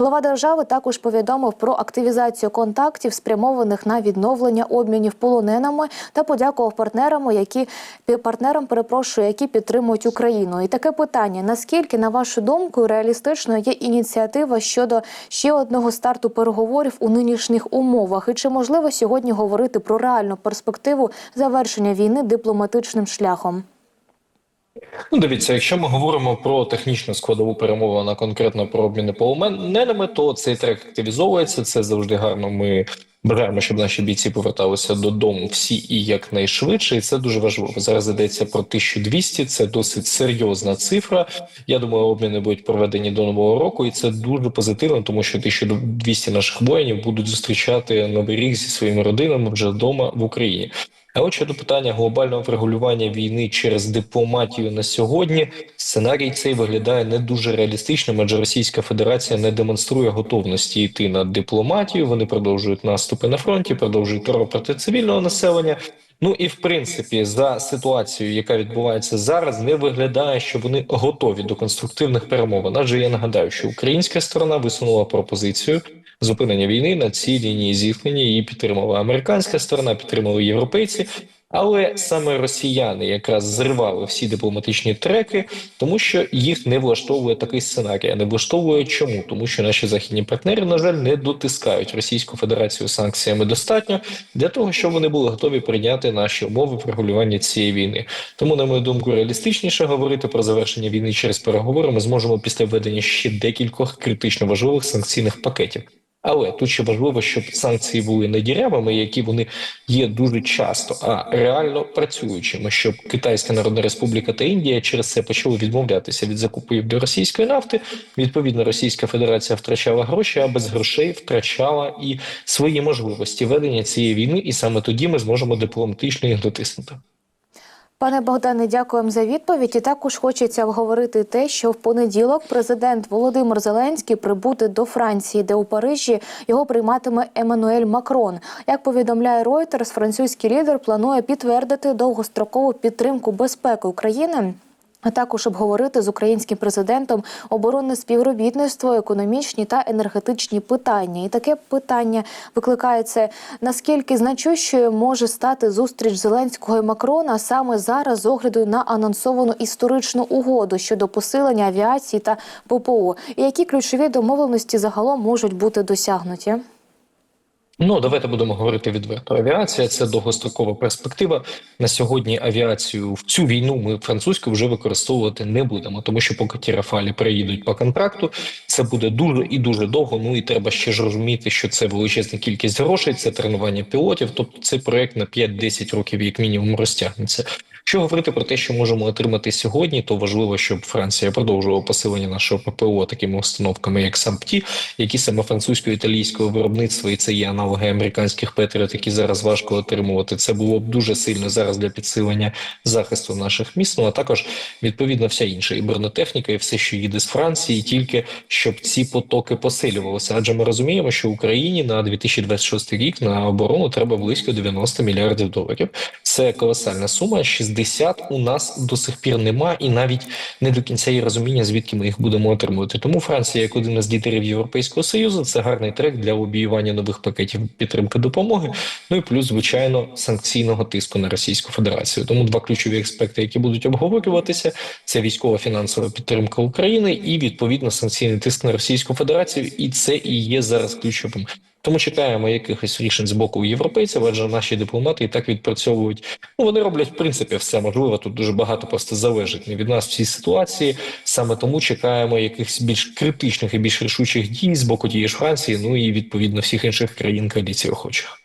Глава держави також повідомив про активізацію контактів, спрямованих на відновлення обмінів полоненими, та подякував партнерам, які партнерам перепрошую, які підтримують Україну. І таке питання: наскільки, на вашу думку, реалістичною є ініціатива щодо ще одного старту переговорів у нинішніх умовах? І чи можливо сьогодні говорити про реальну перспективу завершення війни дипломатичним шляхом? Ну, дивіться, якщо ми говоримо про технічну складову перемовину, конкретно про обміни полоненими, то цей трек активізовується. Це завжди гарно. Ми бажаємо, щоб наші бійці поверталися додому всі і якнайшвидше. І це дуже важливо. Зараз йдеться про 1200, Це досить серйозна цифра. Я думаю, обміни будуть проведені до нового року, і це дуже позитивно, тому що 1200 наших воїнів будуть зустрічати новий рік зі своїми родинами вже вдома в Україні. А от щодо питання глобального врегулювання війни через дипломатію на сьогодні, сценарій цей виглядає не дуже реалістичним, адже Російська Федерація не демонструє готовності йти на дипломатію. Вони продовжують наступи на фронті, продовжують терор проти цивільного населення. Ну і в принципі, за ситуацією, яка відбувається зараз, не виглядає, що вони готові до конструктивних перемовин. Адже я нагадаю, що українська сторона висунула пропозицію зупинення війни на цій лінії зіткнення. Її підтримала американська сторона, підтримали європейці. Але саме росіяни якраз зривали всі дипломатичні треки, тому що їх не влаштовує такий сценарій. А Не влаштовує чому? Тому що наші західні партнери, на жаль, не дотискають Російську Федерацію санкціями достатньо для того, щоб вони були готові прийняти наші умови в регулюванні цієї війни. Тому, на мою думку, реалістичніше говорити про завершення війни через переговори. Ми зможемо після введення ще декількох критично важливих санкційних пакетів. Але тут ще важливо, щоб санкції були не дірявими, які вони є дуже часто, а реально працюючими, щоб Китайська Народна Республіка та Індія через це почали відмовлятися від закупівлі російської нафти. Відповідно, Російська Федерація втрачала гроші, а без грошей втрачала і свої можливості ведення цієї війни, і саме тоді ми зможемо дипломатично їх дотиснути. Пане Богдане, дякуємо за відповідь. І також хочеться обговорити те, що в понеділок президент Володимир Зеленський прибуде до Франції, де у Парижі його прийматиме Еммануель Макрон. Як повідомляє Reuters, французький лідер планує підтвердити довгострокову підтримку безпеки України. А також обговорити з українським президентом оборонне співробітництво, економічні та енергетичні питання. І таке питання викликається наскільки значущою може стати зустріч Зеленського і Макрона саме зараз з огляду на анонсовану історичну угоду щодо посилення авіації та ППО, і які ключові домовленості загалом можуть бути досягнуті. Ну, давайте будемо говорити відверто. Авіація це довгострокова перспектива. На сьогодні авіацію в цю війну ми французьку вже використовувати не будемо, тому що поки ті рафалі приїдуть по контракту, це буде дуже і дуже довго. Ну і треба ще ж розуміти, що це величезна кількість грошей, це тренування пілотів. Тобто цей проект на 5-10 років, як мінімум, розтягнеться. Якщо говорити про те, що можемо отримати сьогодні, то важливо, щоб Франція продовжувала посилення нашого ППО такими установками, як САМПТІ, які саме французько-італійського виробництва, і це є аналоги американських Петріот, які зараз важко отримувати. Це було б дуже сильно зараз для підсилення захисту наших міст. Ну а також відповідно вся інша і бронетехніка, і все, що їде з Франції, тільки щоб ці потоки посилювалися. Адже ми розуміємо, що Україні на 2026 рік на оборону треба близько 90 мільярдів доларів. Це колосальна сума. 60 у нас до сих пір нема, і навіть не до кінця є розуміння, звідки ми їх будемо отримувати. Тому Франція, як один із лідерів Європейського союзу, це гарний трек для лобіювання нових пакетів підтримки допомоги. Ну і плюс, звичайно, санкційного тиску на Російську Федерацію. Тому два ключові аспекти, які будуть обговорюватися, це військова фінансова підтримка України і відповідно санкційний тиск на Російську Федерацію. І це і є зараз ключовим. Тому чекаємо якихось рішень з боку європейців, адже наші дипломати і так відпрацьовують. Ну вони роблять в принципі все можливо. Тут дуже багато просто залежить не від нас в цій ситуації. Саме тому чекаємо якихось більш критичних і більш рішучих дій з боку тієї ж Франції, ну і відповідно всіх інших країн коаліції охочих.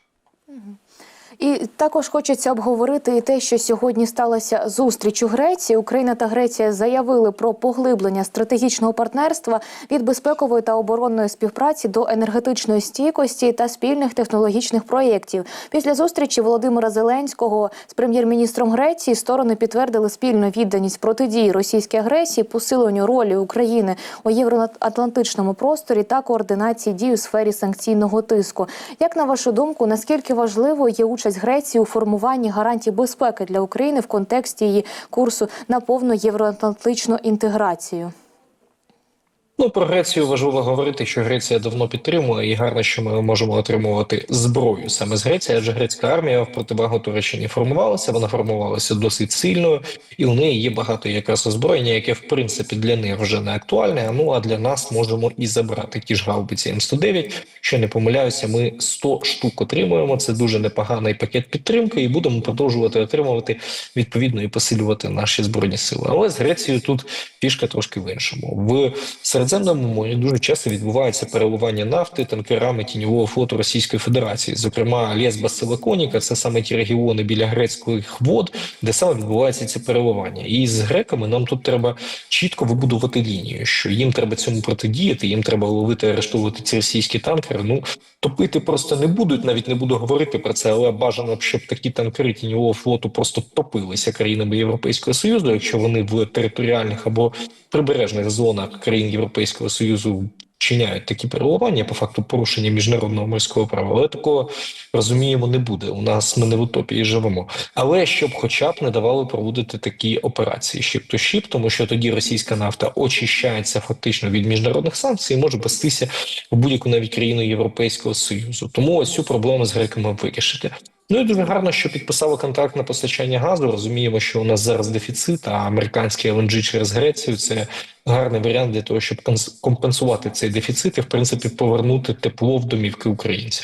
І також хочеться обговорити і те, що сьогодні сталася зустріч у Греції. Україна та Греція заявили про поглиблення стратегічного партнерства від безпекової та оборонної співпраці до енергетичної стійкості та спільних технологічних проєктів. Після зустрічі Володимира Зеленського з прем'єр-міністром Греції сторони підтвердили спільну відданість протидії російській агресії, посиленню ролі України у євроатлантичному просторі та координації дій у сфері санкційного тиску. Як на вашу думку, наскільки важливо є участь участь Греції у формуванні гарантій безпеки для України в контексті її курсу на повну євроатлантичну інтеграцію? Ну, про Грецію важливо говорити, що Греція давно підтримує, і гарно, що ми можемо отримувати зброю саме з Греції, адже грецька армія в противагу Туреччині формувалася. Вона формувалася досить сильною, і у неї є багато якраз озброєння, яке в принципі для них вже не актуальне. Ну а для нас можемо і забрати ті ж гаубиці М109. Що не помиляюся, ми 100 штук отримуємо. Це дуже непоганий пакет підтримки, і будемо продовжувати отримувати відповідно і посилювати наші збройні сили. Але з Грецією тут фішка трошки в іншому. В Середземному морі дуже часто відбувається переливання нафти танкерами тіньового флоту Російської Федерації. Зокрема, Лєсба Селеконіка це саме ті регіони біля грецьких вод, де саме відбувається це переливання. І з греками нам тут треба чітко вибудувати лінію, що їм треба цьому протидіяти, їм треба ловити, арештовувати ці російські танкери. Ну топити просто не будуть, навіть не буду говорити про це, але бажано б, щоб такі танкери тіньового флоту просто топилися країнами Європейського Союзу, якщо вони в територіальних або прибережних зонах країн Європейського Союзу вчиняють такі переливання, по факту порушення міжнародного морського права. Але такого розуміємо не буде. У нас ми не в утопії живемо. Але щоб, хоча б не давали проводити такі операції ship to ship, тому що тоді російська нафта очищається фактично від міжнародних санкцій і може вестися в будь-яку навіть країну Європейського союзу. Тому ось цю проблему з греками вирішити. Ну і дуже гарно, що підписали контракт на постачання газу. Розуміємо, що у нас зараз дефіцит, а американський LNG через Грецію це гарний варіант для того, щоб компенсувати цей дефіцит і в принципі повернути тепло в домівки українців.